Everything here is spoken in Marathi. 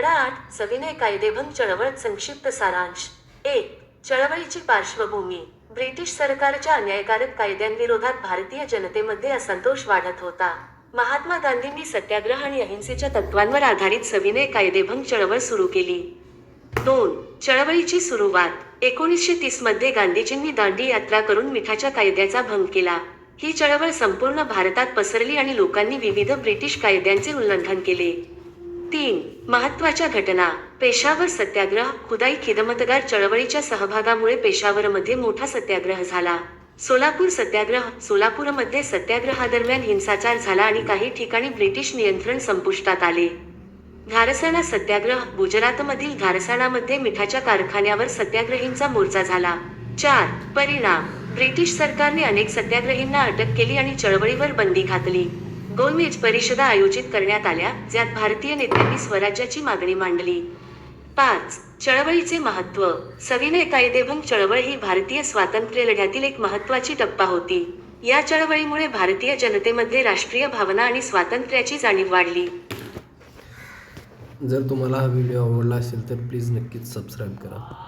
धडा आठ सविनय कायदेभंग चळवळ संक्षिप्त सारांश. एक चळवळीची पार्श्वभूमी. ब्रिटिश सरकारच्या अन्यायकारक कायद्यांविरोधात भारतीय जनतेमध्ये असंतोष वाढत होता. महात्मा गांधींनी सत्याग्रह आणि अहिंसेच्या तत्वांवर आधारित सविनय कायदेभंग चळवळ सुरू केली. दोन. चळवळीची सुरुवात. एकोणीसशे तीसमध्ये गांधीजींनी दांडी यात्रा करून मिठाच्या कायद्याचा भंग केला. ही चळवळ संपूर्ण भारतात पसरली आणि लोकांनी विविध ब्रिटिश कायद्यांचे उल्लंघन केले. तीन महत्त्वाच्या घटना. पेशावर सत्याग्रह खुदाई खिदमतगार चळवळीच्या सहभागामुळे पेशावरमध्ये मोठा सत्याग्रह झाला. सोलापूर सत्याग्रह सोलापूरमध्ये सत्याग्रहादरम्यान हिंसाचार झाला आणि काही ठिकाणी ब्रिटिश नियंत्रण संपुष्टात आले. धारसाणा सत्याग्रह गुजरातमधील धारसाणामध्ये मिठाच्या कारखान्यावर सत्याग्रहींचा मोर्चा झाला. चार परिणाम. ब्रिटिश सरकारने अनेक सत्याग्रहींना अटक केली आणि चळवळीवर बंदी घातली. गोलमेज परिषदा आयोजित करण्यात आल्या ज्यात भारतीय नेत्यांनी स्वराज्याची मागणी मांडली. पाच चळवळीचे महत्त्व. सविनय कायदेभंग चळवळ ही भारतीय स्वातंत्र्य लढ्यातील एक महत्त्वाची टप्पा होती. या चळवळीमुळे भारतीय जनतेमध्ये राष्ट्रीय भावना आणि स्वातंत्र्याची जाणीव वाढली. जर तुम्हाला हा व्हिडिओ आवडला असेल तर प्लीज नक्कीच सबस्क्राईब करा.